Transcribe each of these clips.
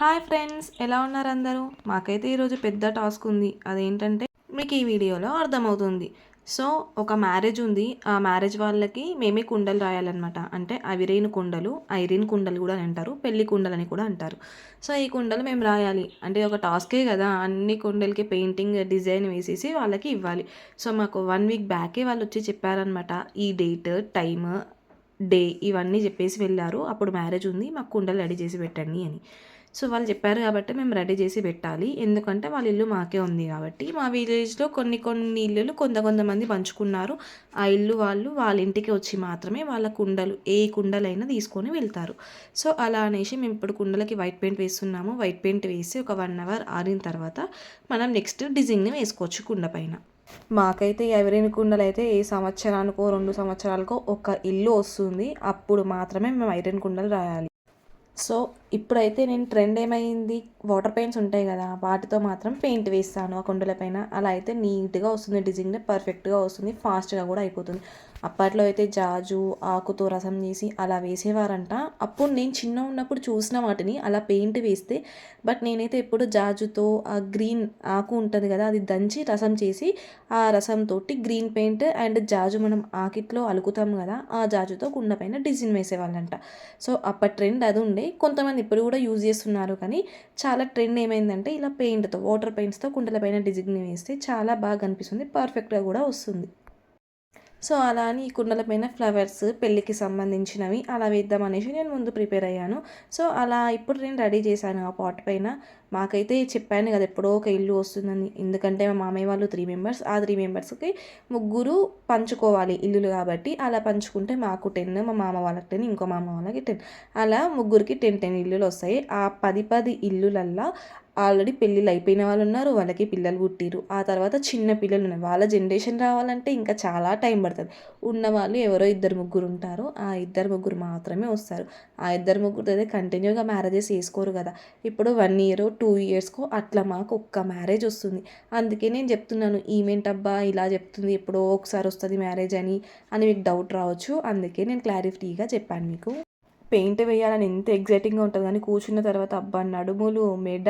Hi friends ఎలా ఉన్నారు అందరూ? మాకైతే ఈరోజు పెద్ద టాస్క్ ఉంది. అదేంటంటే మీకు ఈ వీడియోలో అర్థమవుతుంది. సో ఒక మ్యారేజ్ ఉంది. ఆ మ్యారేజ్ వాళ్ళకి మేమే కుండలు రాయాలన్నమాట. అంటే అవిరైన కుండలు ఐరిన్ కుండలు కూడా అని అంటారు. పెళ్ళి కుండలు అని కూడా అంటారు. సో ఈ కుండలు మేము రాయాలి. అంటే ఒక టాస్కే కదా. అన్ని కుండలకి పెయింటింగ్ డిజైన్ వేసేసి వాళ్ళకి ఇవ్వాలి. సో మాకు వన్ వీక్ బ్యాకే వాళ్ళు వచ్చి చెప్పారనమాట ఈ డేట్ టైమ్ డే ఇవన్నీ చెప్పేసి వెళ్ళారు. అప్పుడు మ్యారేజ్ ఉంది. మాకు కుండలు రెడీ చేసి పెట్టండి అని. సో వాళ్ళు చెప్పారు కాబట్టి మేము రెడీ చేసి పెట్టాలి. ఎందుకంటే వాళ్ళ ఇల్లు మాకే ఉంది కాబట్టి. మా విలేజ్లో కొన్ని కొన్ని ఇల్లులు కొంత కొంతమంది పంచుకున్నారు. ఆ ఇల్లు వాళ్ళు వాళ్ళ ఇంటికి వచ్చి మాత్రమే వాళ్ళ కుండలు ఏ కుండలైనా తీసుకొని వెళ్తారు. సో అలా అనేసి మేము ఇప్పుడు కుండలకి వైట్ పెయింట్ వేస్తున్నాము. వైట్ పెయింట్ వేసి ఒక వన్ అవర్ ఆరిన తర్వాత మనం నెక్స్ట్ డిజైన్ని వేసుకోవచ్చు కుండ పైన. మాకైతే ఎవరైనా కుండలు అయితే ఏ సంవత్సరానికో రెండు సంవత్సరాలకో ఒక ఇల్లు వస్తుంది. అప్పుడు మాత్రమే మేము ఐరన్ కుండలు రాయాలి. సో ఇప్పుడైతే నేను ట్రెండ్ ఏమైంది? వాటర్ పెయింట్స్ ఉంటాయి కదా వాటితో మాత్రం పెయింట్ వేస్తాను ఆ కుండల పైన. అలా అయితే నీట్గా వస్తుంది డిజైన్ పర్ఫెక్ట్గా వస్తుంది ఫాస్ట్గా కూడా అయిపోతుంది. అప్పట్లో అయితే జాజు ఆకుతో రసం చేసి అలా వేసేవారంట. అప్పుడు నేను చిన్న ఉన్నప్పుడు చూసిన వాటిని అలా పెయింట్ వేస్తే బట్ నేనైతే ఎప్పుడు జాజుతో ఆ గ్రీన్ ఆకు ఉంటుంది కదా అది దంచి రసం చేసి ఆ రసంతో గ్రీన్ పెయింట్ అండ్ జాజు మనం ఆకిట్లో అలుకుతాం కదా ఆ జాజుతో కుండ పైన డిజైన్ వేసేవాళ్ళంట. సో అప్పటి ట్రెండ్ అది ఉండే. కొంతమంది ఇప్పుడు కూడా యూజ్ చేస్తున్నారు కానీ చాలా ట్రెండ్ ఏమైందంటే ఇలా పెయింట్తో వాటర్ పెయింట్స్తో కుండల పైన డిజైన్ వేస్తే చాలా బాగా అనిపిస్తుంది పర్ఫెక్ట్గా కూడా వస్తుంది. సో అలా అని ఈ కుండల పైన ఫ్లవర్స్ పెళ్ళికి సంబంధించినవి అలా వేద్దాం అనేసి నేను ముందు ప్రిపేర్ అయ్యాను. సో అలా ఇప్పుడు నేను రెడీ చేశాను ఆ పాట్ పైన. మాకైతే చెప్పాను కదా ఎప్పుడో ఒక ఇల్లు వస్తుందని. ఎందుకంటే మా మామయ్య వాళ్ళు త్రీ మెంబర్స్ ఆ త్రీ మెంబర్స్కి ముగ్గురు పంచుకోవాలి ఇల్లులు కాబట్టి. అలా పంచుకుంటే మాకు టెన్ మా మామ వాళ్ళకి టెన్ ఇంకో మామ వాళ్ళకి టెన్ అలా ముగ్గురికి టెన్ టెన్ ఇల్లులు వస్తాయి. ఆ పది పది ఇల్లులల్లా ఆల్రెడీ పెళ్ళిళ్ళు అయిపోయిన వాళ్ళు ఉన్నారు వాళ్ళకి పిల్లలు పుట్టిరు ఆ తర్వాత చిన్న పిల్లలు ఉన్నారు. వాళ్ళ జనరేషన్ రావాలంటే ఇంకా చాలా టైం పడుతుంది. ఉన్న వాళ్ళు ఎవరో ఇద్దరు ముగ్గురు ఉంటారు. ఆ ఇద్దరు ముగ్గురు మాత్రమే వస్తారు. ఆ ఇద్దరు ముగ్గురు అయితే కంటిన్యూగా మ్యారేజెస్ చేసుకోరు కదా. ఇప్పుడు వన్ ఇయర్ టూ ఇయర్స్కో అట్లా మాకు ఒక్క మ్యారేజ్ వస్తుంది. అందుకే నేను చెప్తున్నాను ఈమెంటబ్బా ఇలా చెప్తుంది ఎప్పుడో ఒకసారి వస్తుంది మ్యారేజ్ అని అని మీకు డౌట్ రావచ్చు. అందుకే నేను క్లారిటీగా చెప్పాను మీకు. పెయింట్ వేయాలని ఎంత ఎగ్జైటింగ్గా ఉంటుంది కానీ కూర్చున్న తర్వాత అబ్బా నడుములు మెడ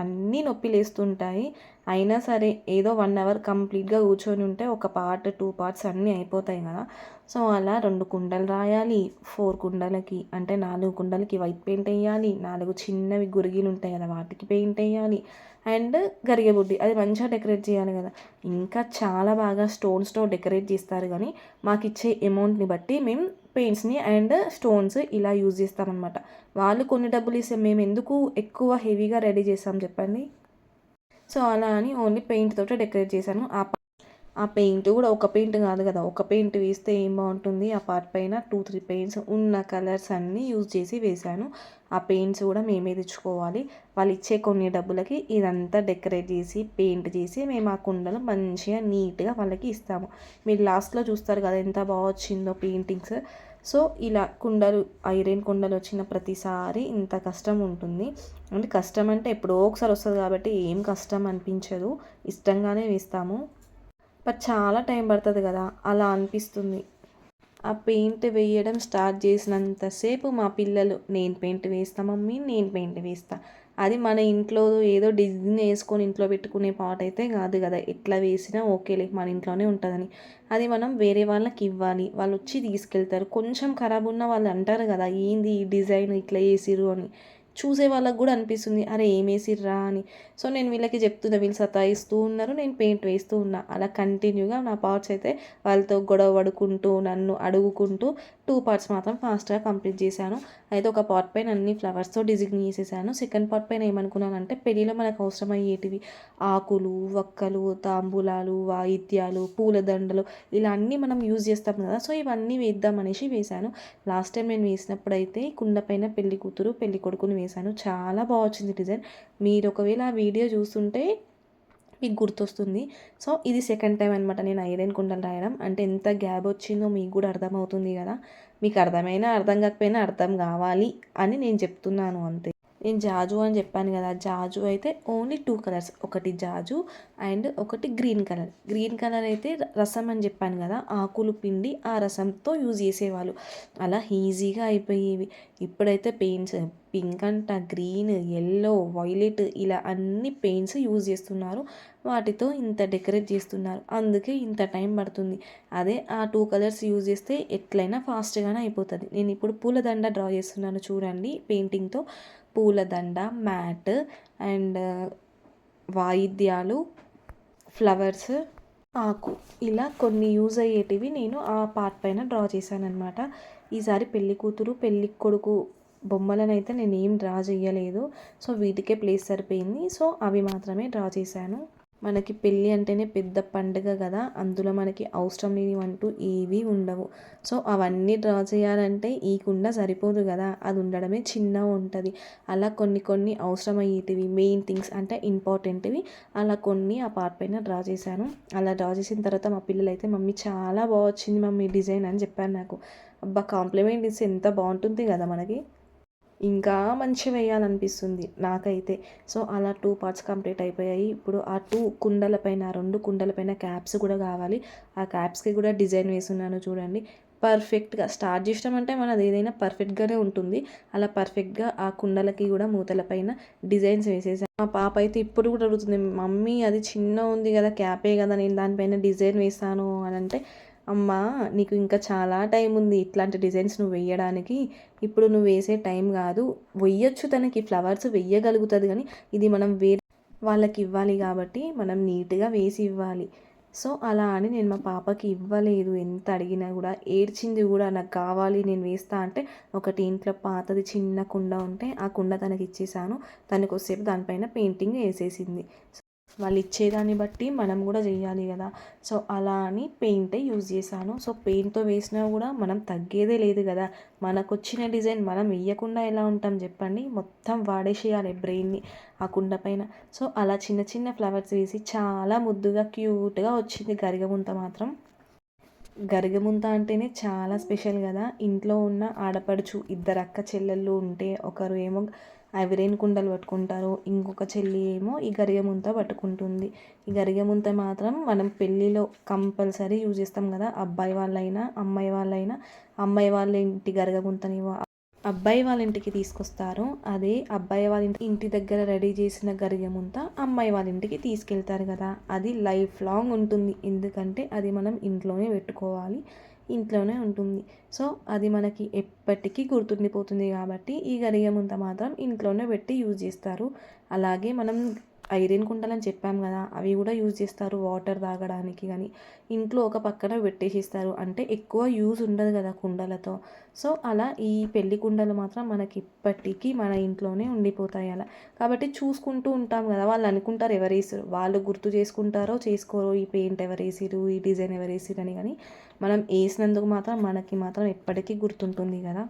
అన్నీ నొప్పి లేస్తుంటాయి. అయినా సరే ఏదో వన్ అవర్ కంప్లీట్గా కూర్చొని ఉంటే ఒక పార్ట్ టూ పార్ట్స్ అన్నీ అయిపోతాయి కదా. సో అలా రెండు కుండలు రాయాలి ఫోర్ కుండలకి అంటే నాలుగు కుండలకి వైట్ పెయింట్ వేయాలి నాలుగు చిన్నవి గురిగిలు ఉంటాయి కదా వాటికి పెయింట్ వేయాలి అండ్ గరిగబుడ్డి అది మంచిగా డెకరేట్ చేయాలి కదా. ఇంకా చాలా బాగా స్టోన్స్తో డెకరేట్ చేస్తారు కానీ మాకు ఇచ్చే అమౌంట్ని బట్టి మేము పెయింట్స్ని అండ్ స్టోన్స్ ఇలా యూజ్ చేస్తామన్నమాట. వాళ్ళు కొన్ని డబ్బులు ఇస్తే మేము ఎందుకు ఎక్కువ హెవీగా రెడీ చేస్తాం చెప్పండి? సో అలా అని ఓన్లీ పెయింట్ తోటే డెకరేట్ చేశాను. ఆ ఆ పెయింట్ కూడా ఒక పెయింట్ కాదు కదా ఒక పెయింట్ వేస్తే ఏం బాగుంటుంది? ఆ పార్ట్ పైన టూ త్రీ పెయింట్స్ ఉన్న కలర్స్ అన్నీ యూజ్ చేసి వేశాను. ఆ పెయింట్స్ కూడా మేమే తెచ్చుకోవాలి. వాళ్ళు ఇచ్చే కొన్ని డబ్బులకి ఇదంతా డెకరేట్ చేసి పెయింట్ చేసి మేము ఆ కుండలు మంచిగా నీట్గా వాళ్ళకి ఇస్తాము. మీరు లాస్ట్లో చూస్తారు కదా ఎంత బాగా వచ్చిందో పెయింటింగ్స్. సో ఇలా కుండలు ఐరన్ కుండలు వచ్చిన ప్రతిసారి ఇంత కష్టం ఉంటుంది. అంటే కష్టం అంటే ఎప్పుడో ఒకసారి వస్తుంది కాబట్టి ఏం కష్టం అనిపించదు. ఇష్టంగానే వేస్తాము. బట్ చాలా టైం పడుతుంది కదా అలా అనిపిస్తుంది. ఆ పెయింట్ వేయడం స్టార్ట్ చేసినంతసేపు మా పిల్లలు నేను పెయింట్ వేస్తా మమ్మీ నేను పెయింట్ వేస్తా. అది మన ఇంట్లో ఏదో డిజైన్ వేసుకొని ఇంట్లో పెట్టుకునే పాట అయితే కాదు కదా. ఎట్లా వేసినా ఓకేలే మన ఇంట్లోనే ఉంటుందని. అది మనం వేరే వాళ్ళకి ఇవ్వాలి. వాళ్ళు వచ్చి తీసుకెళ్తారు. కొంచెం ఖరాబ్ ఉన్న వాళ్ళు అంటారు కదా ఏంది ఈ డిజైన్ ఇట్లా వేసిరు అని. చూసే వాళ్ళకి కూడా అనిపిస్తుంది అరే ఏం వేసిర్రా అని. సో నేను వీళ్ళకి చెప్తున్నా వీళ్ళు సతాయిస్తూ ఉన్నారు నేను పెయింట్ వేస్తూ ఉన్నా. అలా కంటిన్యూగా నా పార్ట్స్ అయితే వాళ్ళతో గొడవ పడుకుంటూ నన్ను అడుగుకుంటూ టూ పార్ట్స్ మాత్రం ఫాస్ట్గా కంప్లీట్ చేశాను. అయితే ఒక పార్ట్ పైన అన్ని ఫ్లవర్స్తో డిజైన్ చేసేసాను. సెకండ్ పార్ట్ పైన ఏమనుకున్నానంటే పెళ్ళిలో మనకు అవసరమయ్యేటివి ఆకులు వక్కలు తాంబూలాలు వాయిద్యాలు పూలదండలు ఇలా అన్నీ మనం యూజ్ చేస్తాం కదా. సో ఇవన్నీ వేద్దాం అనేసి వేశాను. లాస్ట్ టైం నేను వేసినప్పుడు అయితే కుండ పైన పెళ్ళి కూతురు పెళ్ళి కొడుకుని వేశాను. చాలా బాగా వచ్చింది డిజైన్. మీరు ఒకవేళ ఆ వీడియో చూస్తుంటే మీకు గుర్తొస్తుంది. సో ఇది సెకండ్ టైం అనమాట నేను ఐరన్ కుండలు రాయడం. అంటే ఎంత గ్యాప్ వచ్చిందో మీకు కూడా అర్థమవుతుంది కదా. మీకు అర్థమైనా అర్థం కాకపోయినా అర్థం కావాలి అని నేను చెప్తున్నాను అంతే. నేను జాజు అని చెప్పాను కదా. జాజు అయితే ఓన్లీ టూ కలర్స్ ఒకటి జాజు అండ్ ఒకటి గ్రీన్ కలర్ గ్రీన్ కలర్ అయితే రసం అని చెప్పాను కదా. ఆకులు పిండి ఆ రసంతో యూజ్ చేసేవాళ్ళు. అలా ఈజీగా అయిపోయేవి. ఇప్పుడైతే పెయింట్స్ పింక్ అంట గ్రీన్ ఎల్లో వైలెట్ ఇలా అన్ని పెయింట్స్ యూజ్ చేస్తున్నారు. వాటితో ఇంత డెకరేట్ చేస్తున్నారు. అందుకే ఇంత టైం పడుతుంది. అదే ఆ టూ కలర్స్ యూజ్ చేస్తే ఎట్లయినా ఫాస్ట్గానే అయిపోతుంది. నేను ఇప్పుడు పూలదండ డ్రా చేస్తున్నాను చూడండి పెయింటింగ్తో పూలదండ మ్యాట్ అండ్ వాయిద్యాలు ఫ్లవర్స్ ఆకు ఇలా కొన్ని యూజ్ అయ్యేటివి నేను ఆ పార్ట్ పైన డ్రా చేశాను అనమాట ఈసారి పెళ్ళి కూతురు పెళ్ళి కొడుకు బొమ్మలను అయితే నేను ఏం డ్రా చేయలేదు సో వీటికే ప్లేస్ సరిపోయింది. సో అవి మాత్రమే డ్రా చేశాను. మనకి పెళ్ళి అంటేనే పెద్ద పండుగ కదా. అందులో మనకి అవసరం లేనివంటూ ఏవీ ఉండవు. సో అవన్నీ డ్రా చేయాలంటే ఈ కుండ సరిపోదు కదా. అది ఉండడమే చిన్న ఉంటుంది అలా కొన్ని కొన్ని అవసరమయ్యేటివి మెయిన్ థింగ్స్ అంటే ఇంపార్టెంట్వి అలా కొన్ని ఆ పార్ట్ పైన డ్రా చేశాను. అలా డ్రా చేసిన తర్వాత మా పిల్లలు అయితే మమ్మీ చాలా బాగా వచ్చింది మమ్మీ డిజైన్ అని చెప్పారు నాకు. అబ్బా కాంప్లిమెంట్ ఇస్తే ఎంత బాగుంటుంది కదా మనకి. ఇంకా మంచిగా వేయాలనిపిస్తుంది నాకైతే. సో అలా టూ పార్ట్స్ కంప్లీట్ అయిపోయాయి. ఇప్పుడు ఆ టూ కుండలపైన రెండు కుండల పైన క్యాప్స్ కూడా కావాలి. ఆ క్యాప్స్కి కూడా డిజైన్ వేసున్నాను చూడండి. పర్ఫెక్ట్గా స్టార్ట్ చేసినామంటే మనది ఏదైనా పర్ఫెక్ట్గానే ఉంటుంది. అలా పర్ఫెక్ట్గా ఆ కుండలకి కూడా మూతల పైన డిజైన్స్ వేసేసాను మా పాప అయితే ఇప్పుడు కూడా అడుగుతుంది మమ్మీ అది చిన్న ఉంది కదా క్యాపే కదా నేను దానిపైన డిజైన్ వేస్తాను అని అంటే అమ్మా నీకు ఇంకా చాలా టైం ఉంది ఇట్లాంటి డిజైన్స్ నువ్వు వేయడానికి. ఇప్పుడు నువ్వు వేసే టైం కాదు. వెయ్యొచ్చు తనకి ఫ్లవర్స్ వెయ్యగలుగుతుంది కానీ ఇది మనం వే వాళ్ళకి ఇవ్వాలి కాబట్టి మనం నీట్గా వేసి ఇవ్వాలి. సో అలా అని నేను మా పాపకి ఇవ్వలేదు. ఎంత అడిగినా కూడా ఏడ్చింది కూడా నాకు కావాలి నేను వేస్తా అంటే ఒకటి ఇంట్లో పాతది చిన్న కుండ ఉంటే ఆ కుండ తనకి ఇచ్చేసాను. తనకు వచ్చేపు దానిపైన పెయింటింగ్ వేసేసింది. వాళ్ళు ఇచ్చేదాన్ని బట్టి మనం కూడా చేయాలి కదా. సో అలా అని పెయింటే యూజ్ చేశాను. సో పెయింట్తో వేసినా కూడా మనం తగ్గేదే లేదు కదా. మనకు వచ్చిన డిజైన్ మనం వేయకుండా ఎలా ఉంటాం చెప్పండి. మొత్తం వాడేసేయాలి బ్రెయిన్ని ఆ కుండ పైన. సో అలా చిన్న చిన్న ఫ్లవర్స్ వేసి చాలా ముద్దుగా క్యూట్గా వచ్చింది గరిగముంత మాత్రం. గరిగముంత అంటేనే చాలా స్పెషల్ కదా. ఇంట్లో ఉన్న ఆడపడుచు ఇద్దరు అక్క చెల్లెళ్ళు ఉంటే ఒకరు ఏమో ఐరన్ కుండలు పట్టుకుంటారు. ఇంకొక చెల్లి ఏమో ఈ గరిగముంత పట్టుకుంటుంది. ఈ గరిగముంత మాత్రం మనం పెళ్ళిలో కంపల్సరీ యూజ్ చేస్తాం కదా. అబ్బాయి వాళ్ళైనా అమ్మాయి వాళ్ళైనా. అమ్మాయి వాళ్ళ ఇంటి గరిగముంతని అబ్బాయి వాళ్ళ ఇంటికి తీసుకొస్తారు. అదే అబ్బాయి వాళ్ళ ఇంటి ఇంటి దగ్గర రెడీ చేసిన గరిగముంత అమ్మాయి వాళ్ళ ఇంటికి తీసుకెళ్తారు కదా. అది లైఫ్ లాంగ్ ఉంటుంది. ఎందుకంటే అది మనం ఇంట్లోనే పెట్టుకోవాలి. ఇంట్లోనే ఉంటుంది. సో అది మనకి ఎప్పటికీ గుర్తుండిపోతుంది కాబట్టి ఈ గరిగముంత మాత్రం ఇంట్లోనే పెట్టి యూజ్ చేస్తారు. అలాగే మనం ఐరన్ కుండలని చెప్పాం కదా అవి కూడా యూజ్ చేస్తారు వాటర్ తాగడానికి కానీ. ఇంట్లో ఒక పక్కన పెట్టేసిస్తారు. అంటే ఎక్కువ యూజ్ ఉండదు కదా కుండలతో. సో అలా ఈ పెళ్ళి కుండలు మాత్రం మనకి ఇప్పటికీ మన ఇంట్లోనే ఉండిపోతాయి అలా. కాబట్టి చూసుకుంటూ ఉంటాం కదా వాళ్ళు అనుకుంటారు ఎవరేసారు వాళ్ళు గుర్తు చేసుకుంటారో చేసుకోరో ఈ పెయింట్ ఎవరేసిరు ఈ డిజైన్ ఎవరేసిరు అని. కానీ మనం వేసినందుకు మాత్రం మనకి మాత్రం ఎప్పటికీ గుర్తుంటుంది కదా.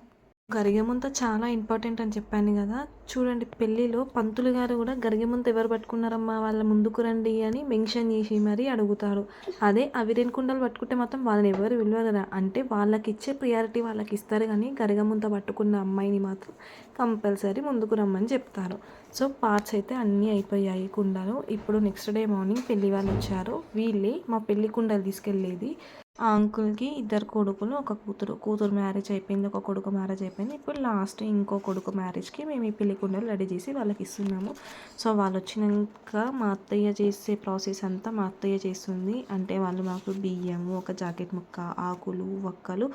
గరిగెముంత చాలా ఇంపార్టెంట్ అని చెప్పాను కదా. చూడండి పెళ్ళిలో పంతులు గారు కూడా గరిగెముంత ఎవరు పట్టుకున్నారమ్మా? వాళ్ళ ముందుకు రండి అని మెన్షన్ చేసి మరీ అడుగుతారు. అదే అవిరేన్ కుండలు పట్టుకుంటే మాత్రం వాళ్ళని ఎవరు విలువరా అంటే వాళ్ళకి ఇచ్చే ప్రియారిటీ వాళ్ళకి ఇస్తారు కానీ గరిగముంత పట్టుకున్న అమ్మాయిని మాత్రం కంపల్సరీ ముందుకు రమ్మని చెప్తారు. సో పార్ట్స్ అయితే అన్నీ అయిపోయాయి కుండలు. ఇప్పుడు నెక్స్ట్ డే మార్నింగ్ పెళ్ళి వాళ్ళు వచ్చారు. వీళ్ళే మా పెళ్ళి కుండలు తీసుకెళ్ళేది. ఆ అంకుల్కి ఇద్దరు కొడుకులు ఒక కూతురు. కూతురు మ్యారేజ్ అయిపోయింది ఒక కొడుకు మ్యారేజ్ అయిపోయింది. ఇప్పుడు లాస్ట్ ఇంకో కొడుకు మ్యారేజ్కి మేము ఈ పెళ్ళి కుండలు రెడీ చేసి వాళ్ళకి ఇస్తున్నాము. సో వాళ్ళు వచ్చినాక మా అత్తయ్య చేసే ప్రాసెస్ అంతా మా అత్తయ్య చేస్తుంది. అంటే వాళ్ళు మాకు బియ్యము ఒక జాకెట్ ముక్క ఆకులు వక్కలు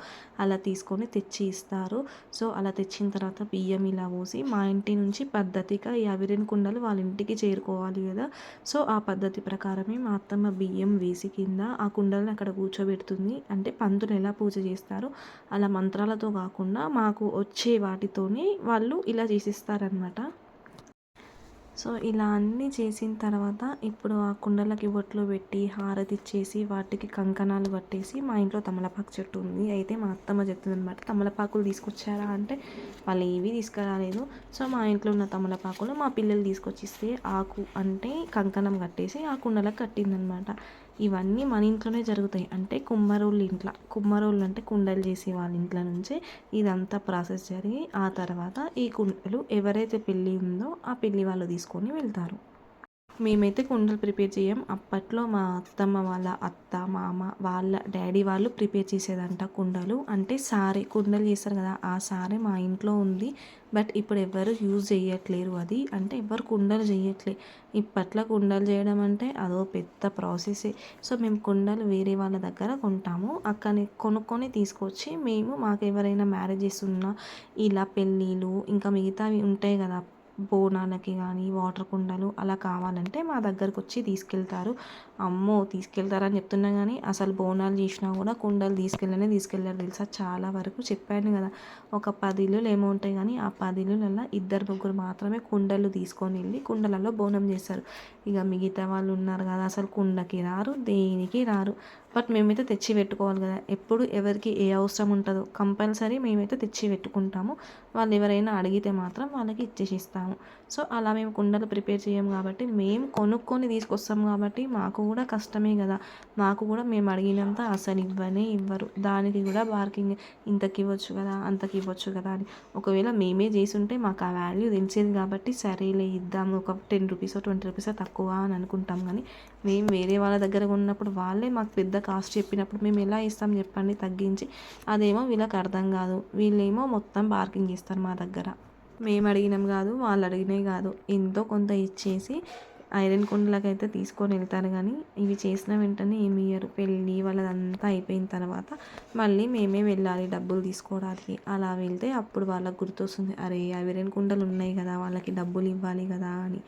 అలా తీసుకొని తెచ్చి ఇస్తారు. సో అలా తెచ్చిన తర్వాత బియ్యం ఇలా పోసి మా ఇంటి నుంచి పద్ధతిగా ఈ అవిరిన్ కుండలు వాళ్ళ ఇంటికి చేరుకోవాలి కదా. సో ఆ పద్ధతి ప్రకారమే మా అత్తమ్మ బియ్యం వేసి కింద ఆ కుండలను అక్కడ కూర్చోబెడుతుంది. అంటే పంతులు ఎలా పూజ చేస్తారో అలా మంత్రాలతో కాకుండా మాకు వచ్చే వాటితోనే వాళ్ళు ఇలా చేసిస్తారనమాట సో ఇలా అన్నీ చేసిన తర్వాత ఇప్పుడు ఆ కుండలకి బొట్లు పెట్టి హారతి ఇచ్చేసి వాటికి కంకణాలు కట్టేసి మా ఇంట్లో తమలపాకు చెట్టు ఉంది. అయితే మా అత్తమ్మ చెప్తుంది అనమాట తమలపాకులు తీసుకొచ్చారా? అంటే వాళ్ళు ఏవి తీసుకురాలేదు. సో మా ఇంట్లో ఉన్న తమలపాకులు మా పిల్లలు తీసుకొచ్చిస్తే ఆకు అంటే కంకణం కట్టేసి ఆ కుండలకు కట్టిందనమాట ఇవన్నీ మన ఇంట్లోనే జరుగుతాయి. అంటే కుమ్మరోళ్ళ ఇంట్లో కుమ్మరోళ్ళు అంటే కుండలు చేసే వాళ్ళ ఇంట్లో నుంచే ఇదంతా ప్రాసెస్ జరిగి ఆ తర్వాత ఈ కుండలు ఎవరైతే పెళ్ళి ఉందో ఆ పెళ్ళి వాళ్ళు తీసుకొని వెళ్తారు. మేమైతే కుండలు ప్రిపేర్ చేయం. అప్పట్లో మా అత్తమ్మ వాళ్ళ అత్త మామ వాళ్ళ డాడీ వాళ్ళు ప్రిపేర్ చేసేదంట కుండలు. అంటే సారే కుండలు చేస్తారు కదా ఆ సారే మా ఇంట్లో ఉంది. బట్ ఇప్పుడు ఎవరు యూజ్ చేయట్లేరు అది. అంటే ఎవరు కుండలు చేయట్లే. ఇప్పట్లో కుండలు చేయడం అంటే అదో పెద్ద ప్రాసెసే సో మేము కుండలు వేరే వాళ్ళ దగ్గర కొంటాము. అక్కని కొనుక్కొని తీసుకొచ్చి మేము మాకు ఎవరైనా మ్యారేజెస్ ఉన్నా ఇలా పెళ్ళిళ్ళు ఇంకా మిగతావి ఉంటాయి కదా బోనాలకి కానీ వాటర్ కుండలు అలా కావాలంటే మా దగ్గరకు వచ్చి తీసుకెళ్తారు. అమ్మో! తీసుకెళ్తారని చెప్తున్నా కానీ అసలు బోనాలు చేసినా కూడా కుండలు తీసుకెళ్ళనే తీసుకెళ్ళారు తెలుసా? చాలా వరకు చెప్పాను కదా ఒక పది ఇల్లులు ఏమో ఉంటాయి కానీ ఆ పది ఇల్లులలో ఇద్దరు ముగ్గురు మాత్రమే కుండలు తీసుకొని వెళ్ళి కుండలలో బోనం చేస్తారు. ఇక మిగతా వాళ్ళు ఉన్నారు కదా అసలు కుండకి రారు దేనికి రారు? బట్ మేమైతే తెచ్చి పెట్టుకోవాలి కదా. ఎప్పుడు ఎవరికి ఏ అవసరం ఉంటుందో కంపల్సరీ మేమైతే తెచ్చి పెట్టుకుంటాము. వాళ్ళు ఎవరైనా అడిగితే మాత్రం వాళ్ళకి ఇచ్చేసి ఇస్తాము సో అలా మేము కుండలు ప్రిపేర్ చేయము కాబట్టి మేము కొనుక్కొని తీసుకొస్తాం కాబట్టి మాకు కూడా కష్టమే కదా. మాకు కూడా మేము అడిగినంత అసలు ఇవ్వనే ఇవ్వరు. దానికి కూడా బార్కింగ్ ఇంతకి ఇవ్వచ్చు కదా అంతకి ఇవ్వచ్చు కదా అని. ఒకవేళ మేమే చేసి ఉంటే మాకు ఆ వాల్యూ తెలిసేది కాబట్టి సరేలే ఇద్దాము. ఒక టెన్ రూపీస్ ట్వంటీ రూపీస్ తక్కువ అని అనుకుంటాం కానీ మేము వేరే వాళ్ళ దగ్గర ఉన్నప్పుడు వాళ్ళే మాకు పెద్ద కాస్ట్ చెప్పినప్పుడు మేము ఎలా ఇస్తాం చెప్పండి తగ్గించి అదేమో వీళ్ళకి అర్థం కాదు. వీళ్ళేమో మొత్తం పార్కింగ్ చేస్తారు మా దగ్గర. మేము అడిగినాం కాదు వాళ్ళు అడిగినవి కాదు. ఎంతో కొంత ఇచ్చేసి ఐరన్ కుండలకైతే తీసుకొని వెళ్తారు కానీ ఇవి చేసిన వెంటనే ఏమి ఇయ్యరు. పెళ్ళి వాళ్ళదంతా అయిపోయిన తర్వాత మళ్ళీ మేమే వెళ్ళాలి డబ్బులు తీసుకోవడానికి. అలా వెళ్తే అప్పుడు వాళ్ళకి గుర్తొస్తుంది అరే ఐరన్ కుండలు ఉన్నాయి కదా వాళ్ళకి డబ్బులు ఇవ్వాలి కదా అని.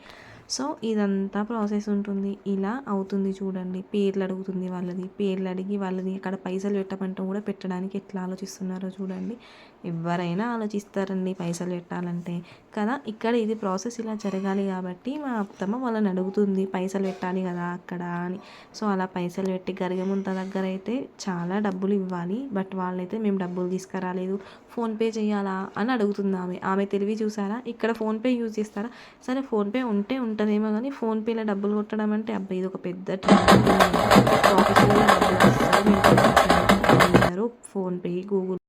సో ఇదంతా ప్రాసెస్ ఉంటుంది. ఇలా అవుతుంది చూడండి. పేర్లు అడుగుతుంది వాళ్ళది. పేర్లు అడిగి వాళ్ళది అక్కడ పైసలు పెట్టమంటే కూడా పెట్టడానికి ఎట్లా ఆలోచిస్తున్నారో చూడండి. ఎవరైనా ఆలోచిస్తారండి పైసలు పెట్టాలంటే. కదా ఇక్కడ ఇది ప్రాసెస్ ఇలా జరగాలి కాబట్టి మా అత్తమ్మ వాళ్ళని అడుగుతుంది పైసలు పెట్టాలి కదా అక్కడ అని. సో అలా పైసలు పెట్టి గరిగముంత దగ్గర అయితే చాలా డబ్బులు ఇవ్వాలి. బట్ వాళ్ళైతే మేము డబ్బులు తీసుకురాలేదు. ఫోన్పే చేయాలా అని అడుగుతుంది ఆమె. ఆమె తెలివి చూసారా? ఇక్కడ ఫోన్పే యూజ్ చేస్తారా? సరే ఫోన్పే ఉంటే ఉంటుందేమో కానీ ఫోన్పేలో డబ్బులు కొట్టడం అంటే అబ్బాయి ఇది ఒక పెద్ద ఫోన్పే గూగుల్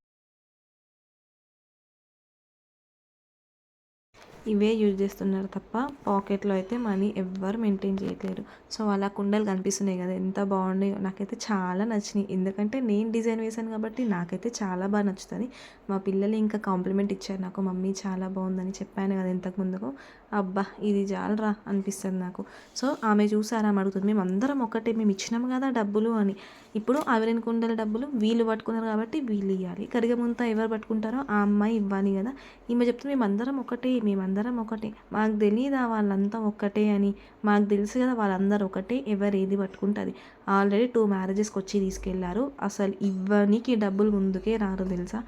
ఇవే యూజ్ చేస్తున్నారు తప్ప పాకెట్లో అయితే మనీ ఎవ్వరు మెయింటైన్ చేయట్లేరు. సో అలా కుండలు కనిపిస్తున్నాయి కదా ఎంత బాగున్నాయో. నాకైతే చాలా నచ్చినాయి. ఎందుకంటే నేను డిజైన్ వేశాను కాబట్టి నాకైతే చాలా బాగా నచ్చుతుంది. మా పిల్లలు ఇంకా కాంప్లిమెంట్ ఇచ్చారు నాకు. మమ్మీ చాలా బాగుందని చెప్పాను కదా ఇంతకు ముందుకు. అబ్బా ఇది చాలరా అనిపిస్తుంది నాకు. సో ఆమె చూసారా అడుగుతుంది మేము అందరం ఒకటే మేము ఇచ్చినాము కదా డబ్బులు అని. ఇప్పుడు ఆవిరైన కుండల డబ్బులు వీళ్ళు పట్టుకున్నారు కాబట్టి వీళ్ళు ఇవ్వాలి కరిగముంత ఎవరు పట్టుకుంటారో ఆ అమ్మాయి ఇవ్వాలి కదా. ఈమె చెప్తే మేమందరం ఒకటే మేమందరం ఒకటే. మాకు తెలియదా వాళ్ళంతా ఒక్కటే అని? మాకు తెలుసు కదా వాళ్ళందరూ ఒకటే ఎవరు ఏది పట్టుకుంటుంది. ఆల్రెడీ టూ మ్యారేజెస్కి వచ్చి తీసుకెళ్ళారు. అసలు ఇవ్వనికి డబ్బులు ముందుకే రారు తెలుసా?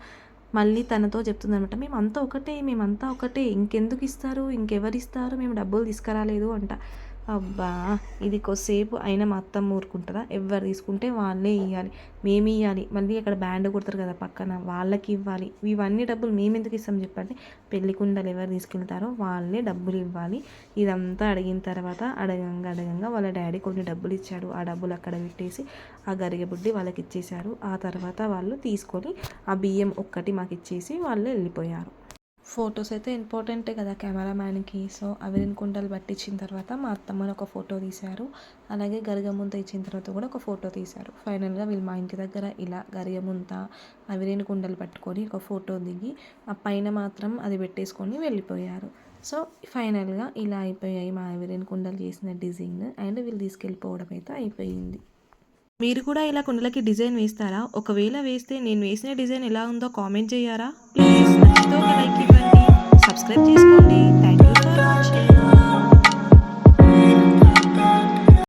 మళ్ళీ తనతో చెప్తుందనమాట మేమంతా ఒకటే మేమంతా ఒకటే. ఇంకెందుకు ఇస్తారు? ఇంకెవరు ఇస్తారు మేము డబ్బులు తీసుకురాలేదు అంట. అబ్బా ఇది కొద్దిసేపు అయినా మా అత్తమ్మ ఊరుకుంటుందా? ఎవరు తీసుకుంటే వాళ్ళే ఇవ్వాలి మేము ఇవ్వాలి మళ్ళీ అక్కడ బ్యాండ్ కొడతారు కదా పక్కన వాళ్ళకి ఇవ్వాలి. ఇవన్నీ డబ్బులు మేము ఎందుకు ఇస్తాం చెప్పండి? పెళ్ళి కుండలు ఎవరు తీసుకెళ్తారో వాళ్ళే డబ్బులు ఇవ్వాలి. ఇదంతా అడిగిన తర్వాత అడగంగా అడగంగా వాళ్ళ డాడీ కొన్ని డబ్బులు ఇచ్చాడు. ఆ డబ్బులు అక్కడ పెట్టేసి ఆ గరిగబుడ్డి వాళ్ళకి ఇచ్చేశారు. ఆ తర్వాత వాళ్ళు తీసుకొని ఆ బియ్యం ఒక్కటి మాకు ఇచ్చేసి వాళ్ళు వెళ్ళిపోయారు. ఫొటోస్ అయితే ఇంపార్టెంటే కదా కెమెరామ్యాన్కి. సో అవిరిన్ కుండలు పట్టించిన తర్వాత మా అత్తమ్మని ఒక ఫోటో తీశారు. అలాగే గరిగముంత ఇచ్చిన తర్వాత కూడా ఒక ఫోటో తీశారు. ఫైనల్గా వీళ్ళు మా ఇంటి దగ్గర ఇలా గరిగముంత అవిరిన్ కుండలు పట్టుకొని ఒక ఫోటో దిగి ఆ పైన మాత్రం అది పెట్టేసుకొని వెళ్ళిపోయారు. సో ఫైనల్గా ఇలా అయిపోయాయి మా అవిరిన్ కుండలు చేసిన డిజైన్ అండ్ వీళ్ళు తీసుకెళ్ళిపోవడం అయితే అయిపోయింది. మీరు కూడా ఇలా కుండలకి డిజైన్ వేస్తారా? ఒకవేళ వేస్తే నేను వేసిన డిజైన్ ఎలా ఉందో కామెంట్ చేయారా? ప్లీజ్ నచ్చితే లైక్ ఇవ్వండి. సబ్స్క్రైబ్ చేసుకోండి. Thank you for watching